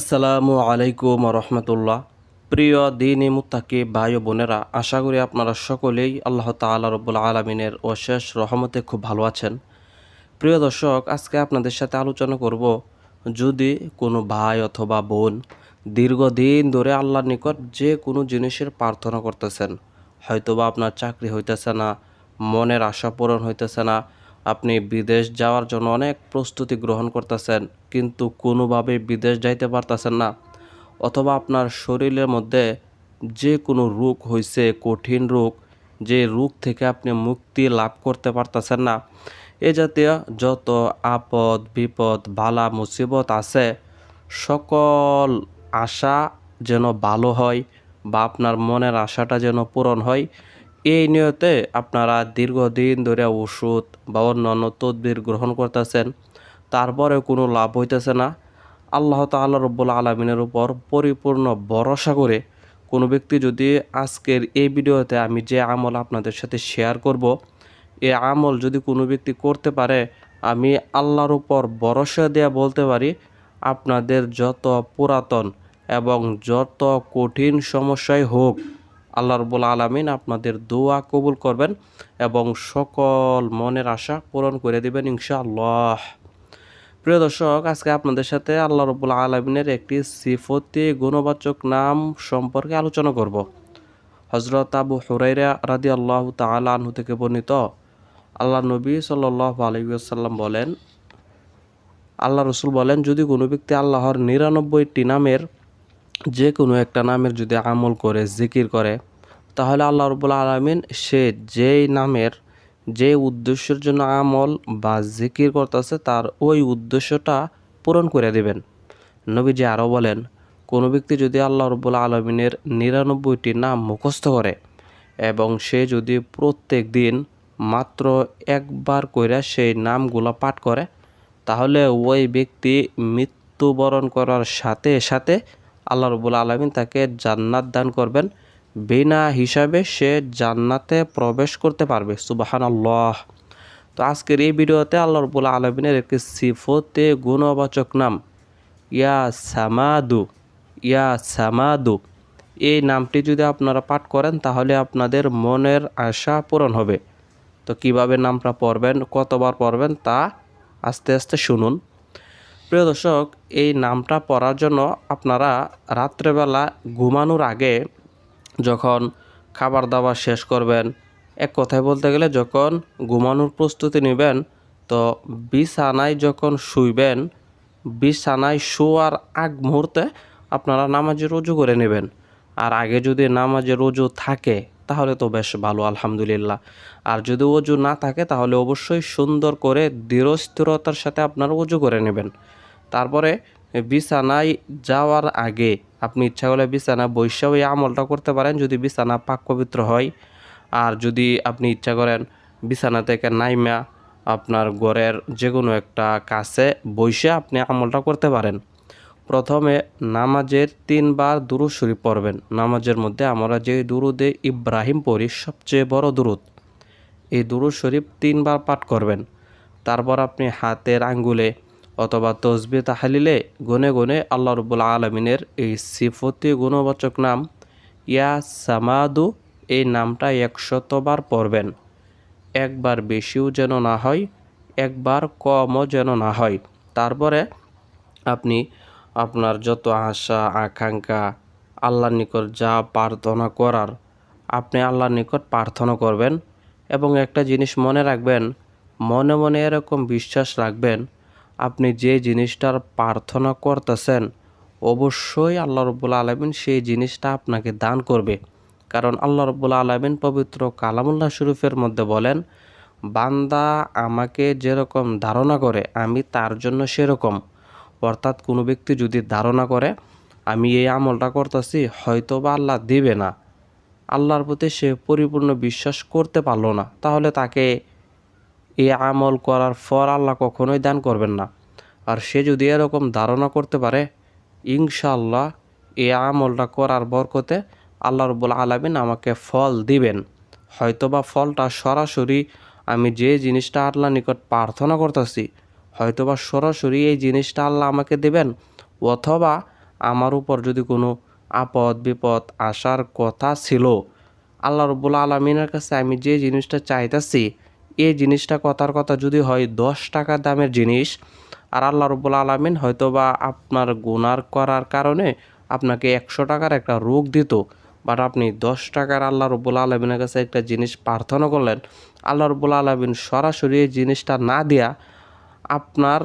আসসালামু আলাইকুম রহমতুল্লাহ। প্রিয় দিনী মুত্তাকি ভাই ও বোনেরা, আশা করি আপনারা সকলেই আল্লাহ তাআলা রব্বুল আলমিনের অশেষ রহমতে খুব ভালো আছেন। প্রিয় দর্শক, আজকে আপনাদের সাথে আলোচনা করব যদি কোনো ভাই অথবা বোন দীর্ঘদিন ধরে আল্লাহর নিকট যে কোনো জিনিসের প্রার্থনা করতেছেন, হয়তোবা আপনার চাকরি হইতেছে না, মনের আশা পূরণ হইতেছে না আপনি বিদেশ যাওয়ার জন্য অনেক প্রস্তুতি গ্রহণ করতেছেন, কিন্তু কোনোভাবে বিদেশ যাইতে পারতেছেন না। অথবা আপনার শরীরের মধ্যে যে কোনো রোগ হয়েছে কঠিন রোগ, যে রোগ থেকে আপনি মুক্তি লাভ করতে পারতেছেন না। এ জাতীয় যত আপদ, বিপদ, বালা, মুসিবত আছে, সকল আশা যেন ভালো হয় বা আপনার মনের আশাটা যেন পূরণ হয়। এই নিয়তে আপনারা দীর্ঘদিন ধরে ওষুধ বা অন্যান্য তদবির গ্রহণ করতেছেন তারপরে কোনো লাভ হইতেছে না। আল্লাহ তাআলা রব্বুল আলমিনের উপর পরিপূর্ণ ভরসা করে কোনো ব্যক্তি যদি আজকের এই ভিডিওতে আমি যে আমল আপনাদের সাথে শেয়ার করব, এ আমল যদি কোনো ব্যক্তি করতে পারে, আমি আল্লাহর উপর ভরসা দেয়া বলতে পারি, আপনাদের যত পুরাতন এবং যত কঠিন সমস্যাই হোক আল্লাহ রবুল আলমিন আপনাদের দোয়া কবুল করবেন এবং সকল মনের আশা পূরণ করে দেবেন ইনশাআল্লাহ। প্রিয় দর্শক, আজকে আপনাদের সাথে আল্লাহ রবুল আলমিনের একটি সিফতি গুণবাচক নাম সম্পর্কে আলোচনা করব। হজরত আবু হুরাইরা রাদি আল্লাহ তালা থেকে বর্ণিত আল্লাহ নবী সাল্লাহ আলহিসাল্লাম বলেন, আল্লাহ রসুল বলেন, যদি কোনো ব্যক্তি আল্লাহর নিরানব্বইটি নামের যে কোনো একটা নামের যদি আমল করে, জিকির করে, তাহলে আল্লাহ রবুল্লা আলমিন সে যেই নামের যে উদ্দেশ্যের জন্য আমল বা জিকির করতেছে, তার ওই উদ্দেশ্যটা পূরণ করে দেবেন। নবীজি আরও বলেন, কোনো ব্যক্তি যদি আল্লাহ রবুল্লা আলমিনের নিরানব্বইটি নাম মুখস্থ করে এবং সে যদি প্রত্যেক দিন মাত্র একবার কইরা সেই নামগুলো পাঠ করে, তাহলে ওই ব্যক্তি মৃত্যুবরণ করার সাথে সাথে আল্লাহ রবুল আলমিন তাকে জান্নাত দান করবেন। বিনা হিসাবে সে জান্নাতে প্রবেশ করতে পারবে। সুবাহান আল্লাহ তো আজকের এই ভিডিওতে আল্লাহ রবুল আলমিনের একটি সিফতে গুণবাচক নাম, ইয়া সামাদু ইয়া সামাদু। এই নামটি যদি আপনারা পাঠ করেন, তাহলে আপনাদের মনের আশা পূরণ হবে। তো কীভাবে নামটা পড়বেন, কতবার পড়বেন তা আস্তে আস্তে শুনুন। প্রিয় দর্শক, এই নামটা পড়ার জন্য আপনারা রাত্রেবেলা ঘুমানোর আগে যখন খাবার দাবার শেষ করবেন, এক কথায় বলতে গেলে যখন ঘুমানোর প্রস্তুতি নেবেন, তো বিছানায় যখন শুইবেন, বিছানায় শোয়ার আগ মুহূর্তে আপনারা নামাজে রুজু করে নেবেন। আর আগে যদি নামাজে রুজু থাকে তাহলে তো বেশ ভালো, আলহামদুলিল্লাহ। আর যদি অজু না থাকে, তাহলে অবশ্যই সুন্দর করে দৃঢ়স্থিরতার সাথে আপনার অজু করে নেবেন। তারপরে বিছানায় যাওয়ার আগে আপনি ইচ্ছা করলে বিছানা বৈশা ওই আমলটা করতে পারেন, যদি বিছানা পাক পবিত্র হয়। আর যদি আপনি ইচ্ছা করেন বিছানা থেকে নাইমা আপনার ঘরের যে কোনো একটা কাছে বৈশে আপনি আমলটা করতে পারেন। প্রথমে নামাজের তিনবার দুরুদ শরীফ পড়বেন। নামাজের মধ্যে আমরা যে দুরুদে ইব্রাহিম পড়ি, সবচেয়ে বড় দুরুদ। এই দুরুদ শরীফ তিনবার পাঠ করবেন। তারপর আপনি হাতের আঙ্গুলে অথবা তসবি তাহালিলে গুনে গুনে আল্লাহ রবুল আলমিনের এই সিফতি গুণবাচক নাম, ইয়া সামাদু, এই নামটা একশতবার পড়বেন। একবার বেশিও যেন না হয়, একবার কমও যেন না হয়। তারপরে আপনি আপনার যত আশা, আকাঙ্ক্ষা, আল্লাহর নিকট যা প্রার্থনা করার, আপনি আল্লাহর নিকট প্রার্থনা করবেন। এবং একটা জিনিস মনে রাখবেন, মনে মনে এরকম বিশ্বাস রাখবেন, আপনি যে জিনিসটার প্রার্থনা করতেছেন, অবশ্যই আল্লাহ রব্বুল আলমিন সেই জিনিসটা আপনাকে দান করবে। কারণ আল্লাহ রব্বুল আলমিন পবিত্র কালামুল্লাহ শরীফের মধ্যে বলেন, বান্দা আমাকে যেরকম ধারণা করে, আমি তার জন্য সেরকম। অর্থাৎ কোনো ব্যক্তি যদি ধারণা করে, আমি এই আমলটা করতেছি হয়তো বা আল্লাহ দেবে না। আল্লাহর প্রতি সে পরিপূর্ণ বিশ্বাস করতে পারল না। তাহলে তাকে এই আমল করার ফল আল্লাহ কখনোই দান করবেন না। আর সে যদি এরকম ধারণা করতে পারে, ইনশাআল্লাহ এই আমলটা করার বরকতে আল্লাহ রবুল আলমিন আমাকে ফল দিবেন। হয়তোবা ফলটা সরাসরি আমি যে জিনিসটা আল্লাহ নিকট প্রার্থনা করতেছি হয়তোবা সরাসরি এই জিনিসটা আল্লাহ আমাকে দেবেন, অথবা আমার উপর যদি কোনো আপদ, বিপদ আসার কথা ছিল, আল্লাহ রব্বুল আলমিনের কাছে আমি যে জিনিসটা চাইতেছি, এই জিনিসটা কথার কথা যদি হয় দশ টাকা দামের জিনিস, আর আল্লাহ রব্বুল আলমিন হয়তো বা আপনার গুনার করার কারণে আপনাকে একশো টাকার একটা রোগ দিত বাট আপনি দশ টাকার আল্লাহ রব্বুল আলমিনের কাছে একটা জিনিস প্রার্থনা করলেন, আল্লাহ রব্বুল আলমিন সরাসরি এই জিনিসটা না দিয়া আপনার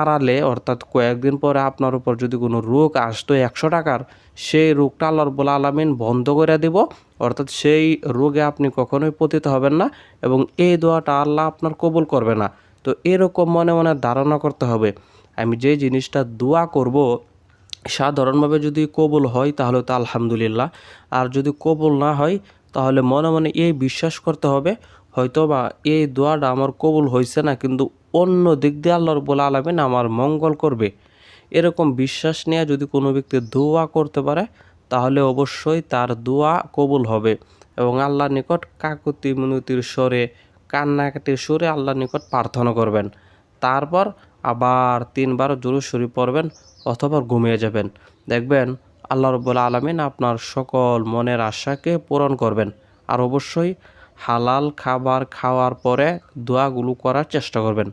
আড়ালে, অর্থাৎ কয়েকদিন পরে আপনার উপর যদি কোনো রোগ আসতো একশো টাকার, সেই রোগটা আল্লাহ রব্বুল আলমিন বন্ধ করে দিব। অর্থাৎ সেই রোগে আপনি কখনোই পতিত হবেন না এবং এই দোয়াটা আল্লাহ আপনার কবুল করবে না। তো এরকম মনে মনে ধারণা করতে হবে। আমি যে জিনিসটা দোয়া করব, সাধারণভাবে যদি কবুল হয় তাহলে তো আলহামদুলিল্লাহ। আর যদি কবুল না হয় তাহলে মনে মনে এই বিশ্বাস করতে হবে হয়তো বা এই দোয়াটা আমার কবুল হয়েছে না, কিন্তু অন্য দিক দিয়ে আল্লাহ রব্বুল আলমিন আমার মঙ্গল করবে। এরকম বিশ্বাস নিয়ে যদি কোনো ব্যক্তি দোয়া করতে পারে, তাহলে অবশ্যই তার দোয়া কবুল হবে এবং আল্লাহর নিকট কাকুতি মিনতির স্বরে, কান্নাকাটির সুরে আল্লাহর নিকট প্রার্থনা করবেন। তারপর আবার তিনবার জোরু শরীফ পড়বেন অথবা ঘুমিয়ে যাবেন। দেখবেন আল্লাহ রব্বুল আলমিন আপনার সকল মনের আশাকে পূরণ করবেন। আর অবশ্যই হালাল খাবার খাওয়ার পরে দোয়াগুলো করার চেষ্টা করবেন।